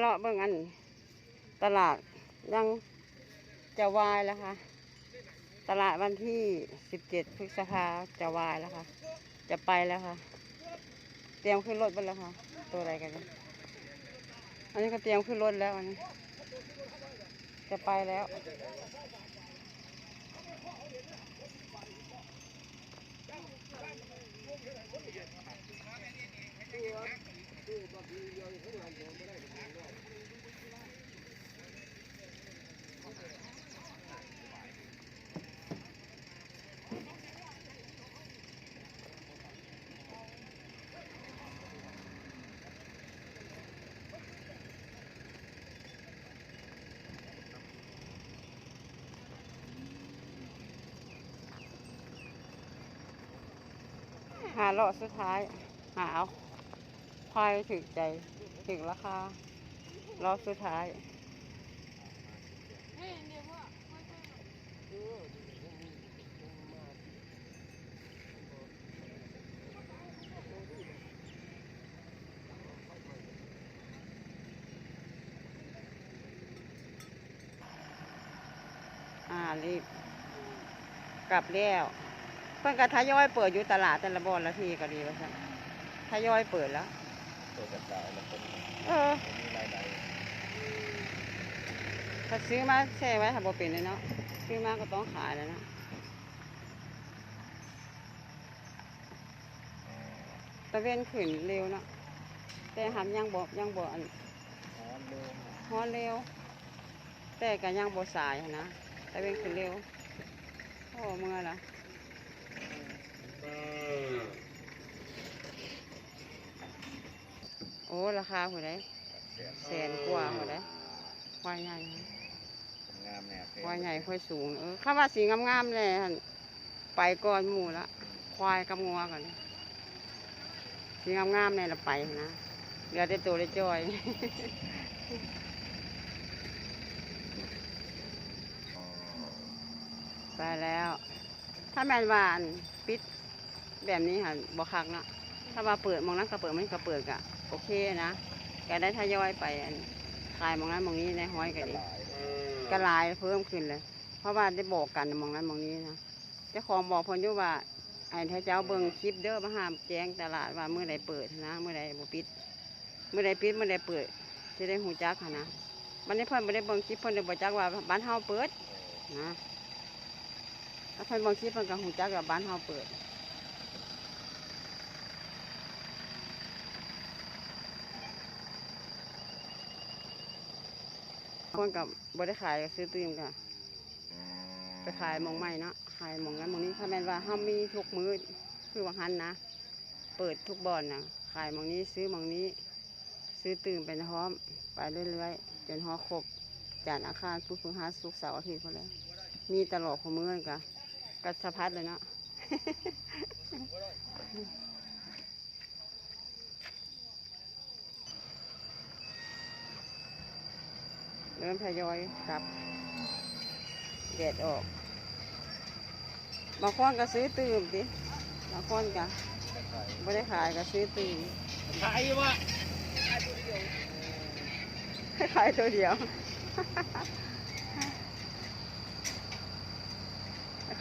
เลาะเบิ่งอัน ตลาดยังจะวายแล้วค่ะ ตลาดวันที่สิบเจ็ดพฤษภาจะวายแล้วค่ะ จะไปแล้วค่ะ เตรียมขึ้นรถไปแล้วค่ะ ตัวอะไรกันเนี่ยอันนี้ก็เตรียมขึ้นรถแล้วอันนี้ จะไปแล้ว หาเลาะสุดท้าย หาเอา ควายถึกใจถึกราคารอบสุดท้ายอ่ารีบกลับแล้วเพิ่นก็ทยอยเปิดอยู่ตลาดแต่ละบอนละทีก็ดีว่าซั่นทยอยเปิดแล้ว ตัวกระจายแล้วคนเออมีรายได้ถ้าซื้อมาแช่ไว้ถ้าบ่เป็นเลยเนาะซื้อมาก็ต้องขายแล้วนะตะเวนขึ้นเร็วเนาะแต่หำยังบ่ยังบ่อันร้อนเร็วฮอนเร็ว แต่ก็ยังบ่สายหั้นนะตะเวนขึ้นเร็วโอ้เมื่อละโอ้ราคาหัวไดเสียงแสนกว่าหัวไดควายใหญ่นะงามแน่ควายใหญ่ควายสูงเออข้าว่าสีงามๆเลยหั่นไปก่อนหมู่ละควายกับงัวก่อนสีงามๆเนี่ยเราไปนะเหลือแต่ตัวได้จอยไปแล้ว ถ้าแมนวาอันปิดแบบนี้ค่ะบอคักเนาะถ้าว่าเปิดมองนั้นก็เปิดมันก็เปิดกะ โอเคนะแกได้ทยอยไปอันขายมองนั้นมองนี้ในห้อยกกัระนดีหลายกระลายเพิ่มขึ้นเลย เพราะว่าได้บอกกันมองนั้นมองนี้นะเจ้าของบอกเพนอยู่ว่าไอ้ถ้าเจ้าเบิ่งคลิปเด้อมาห้ามแจ้งตลาดว่าเมื่อใดเปิดนะเมื่อใดบ่ปิดเมื่อใดปิดเมื่อใดเปิดจะได้หูจักหั้นนะมันได้เพิ่นบ่ได้เบิ่งคลิปเพิ่นได้บ่จักว่าบ้านเฮาเปิดนะถ้าเพิ่นเบิ่งคลิปเพิ่นก็หูจักว่าบ้านเฮาเปิด คนกับบ่ได้ขายก็ซื้อตื่มกันไปขายมองใหม่เนาะขายมองนั้นมองนี้ถ้าแม่นว่าเฮามีทุกมื้อคือว่าหันนะ เปิดทุกบ่อนนะขายมองนี้ซื้อมองนี้ ซื้อตื่มไปพร้อม ไปเรื่อยๆจนฮอครบจานอาคารผู้พึงหาสุกเสาร์อาทิตย์พอแล้วมีตลอดของมื้อกันกัสะพัดเลยเนาะ ริ่มทยอยกลับแดดออกบางคนก็ซื้อตื่มดิบางคนก็ไม่ได้ขายก็ซื้อตื่มขายวะขายตัวเดียว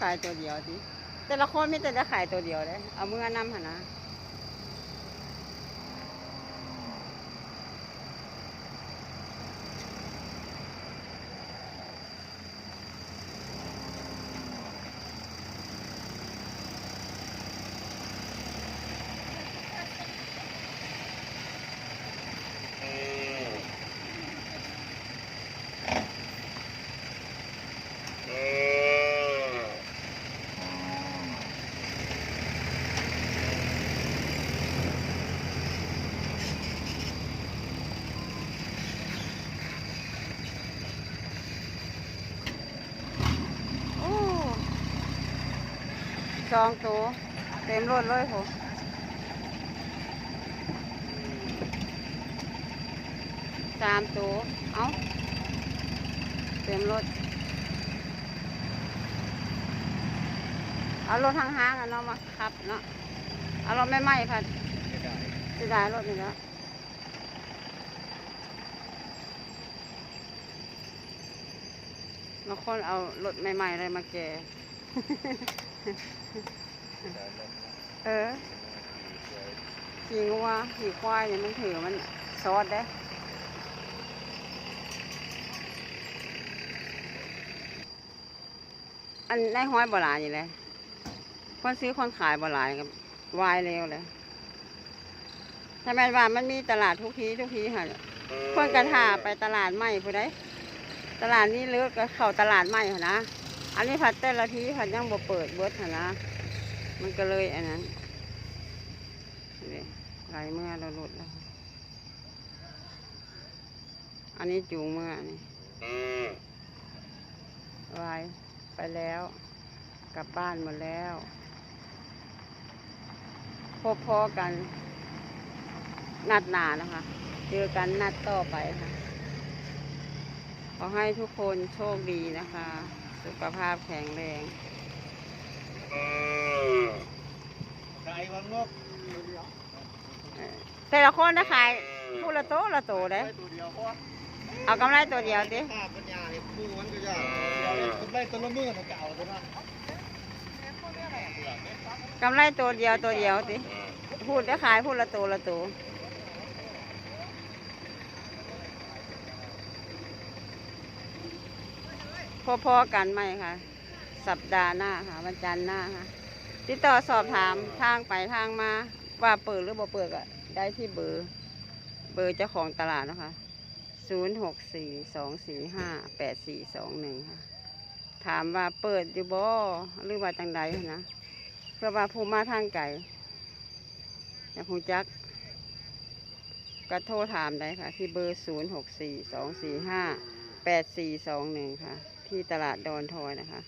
ขายตัวเดียวดิแต่ละคนมีแต่ได้ขายตัวเดียวเลยเอามือนำหนนะ สองตัวเต็มรถเลยโหสามตัวเอาเต็มรถเอารถทางห้างอเนาะมาขับเนาะเอารถไม่ไหม้พัดจะได้รถนี่ละวบางคนเอารถใหม่ๆอะไรมาแก่ เออสวยขี่งัวขี่ควายเนี่ยมันถือมันซอสได้อันในห้อยบ่หลายนี่แหละคนซื้อคนขายบ่หลายกับวายเร็วเลยถ้าแม่นว่ามันมีตลาดทุกทีทุกทีค่ะคนกันหาไปตลาดใหม่ผู้ใดตลาดนี้เลือกก็เข้าตลาดใหม่หั่นนะ อันนี้ผัดแต่ละทีผัดยังบ่เปิดเบิดนะ มันก็เลยอันนั้นนี่ไหลเมื่อเราหลุดแล้ว อันนี้จูงเมื่อนี่วายไปแล้ว กลับบ้านหมดแล้ว พบพอกัน นัดหนานะคะ เจอกันนัดต่อไปค่ะ ขอให้ทุกคนโชคดีนะคะ สุขภาพแข็งแรงไก่วังนกเอ่อแต่ละคนนะขายผู้ละโตละโตได้ได้ตัวเดียวเพราะว่าเอากำไรตัวเดียวดิข้าปัญญาเนี่ยคู่มันก็ยากเดียวเลยกำไรตัวละหมื่นเก่าตัวนั้นกำไรตัวเดียวตัวเดียวสิพูดได้ขายพูดละตัวละตัว พอๆกันไหมคะ สัปดาห์หน้าค่ะ วันจันทร์หน้าค่ะ ติดต่อสอบถามทางไปทางมา ว่าเปิดหรือบ่เปิดอะได้ที่เบอร์ เบอร์เจ้าของตลาดนะคะศูนย์หกสี่สองสี่ห้าแปดสี่สองหนึ่งค่ะ ถามว่าเปิดอยู่บ่หรือว่าจังใดนนะเพื่อว่าผู้มาทางไก่อยากหูจักก็โทรถามได้ค่ะ ที่เบอร์ศูนย์หกสี่สองสี่ห้าแปดสี่สองหนึ่งค่ะ ที่ตลาดดอนทอยนะคะ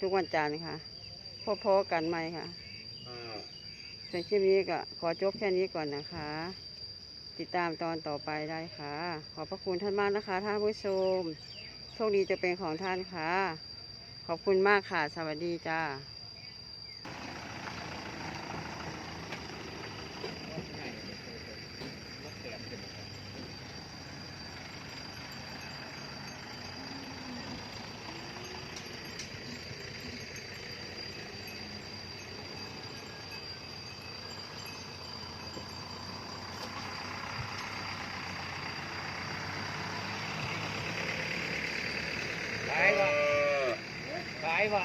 ทุกวันจันทร์ค่ะพบๆกันไหมค่ะส่วนคลิปนี้ก็ขอจบแค่นี้ก่อนนะคะ ติดตามตอนต่อไปได้ค่ะ ขอบพระคุณท่านมากนะคะท่านผู้ชม โชคดีจะเป็นของท่านค่ะ ขอบคุณมากค่ะ สวัสดีจ้ายวะขายวะ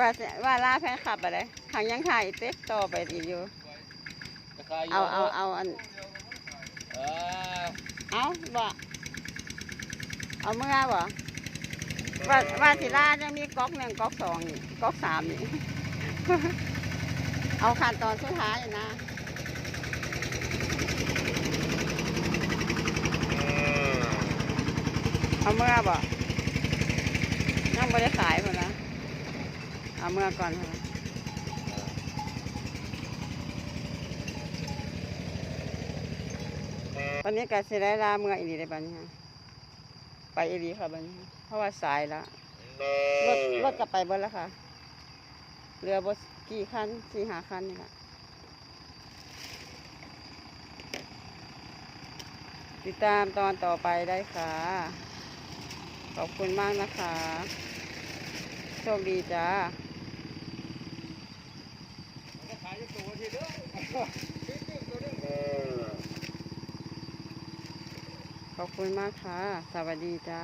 ว่าสิว่าลาแฟนคลับอะไรทางยังถ่ายอีกเต็กต่อไปอีกอยู่จะขายยู่เอาเอาเอาอันเออเอาบ่เอาเมื่อบ่ว่าว่าสิลายังมีก๊อกหนึ่งก๊อกสองนี่ก๊อกสามนี่เอาขั้นตอนสุดท้ายอยู่นะเอาเมื่อบ่ยังไม่ได้ขายคนนะ เอาเมื่อก่อนค่ะวันนี้กาเสไดลาเมื่ออีรีได้บ้านี้ค่ะไปอีรีค่ะบ้านี้ เพราะว่าสายแล้วรถรถกลับไปบนแล้วค่ะ เรือบสกี่ขันสี่หาขันนี่แหละติดตามตอนต่อไปได้ค่ะ ขอบคุณมากนะคะ โชคดีจ้า ขอบคุณมากค่ะ สวัสดีจ้า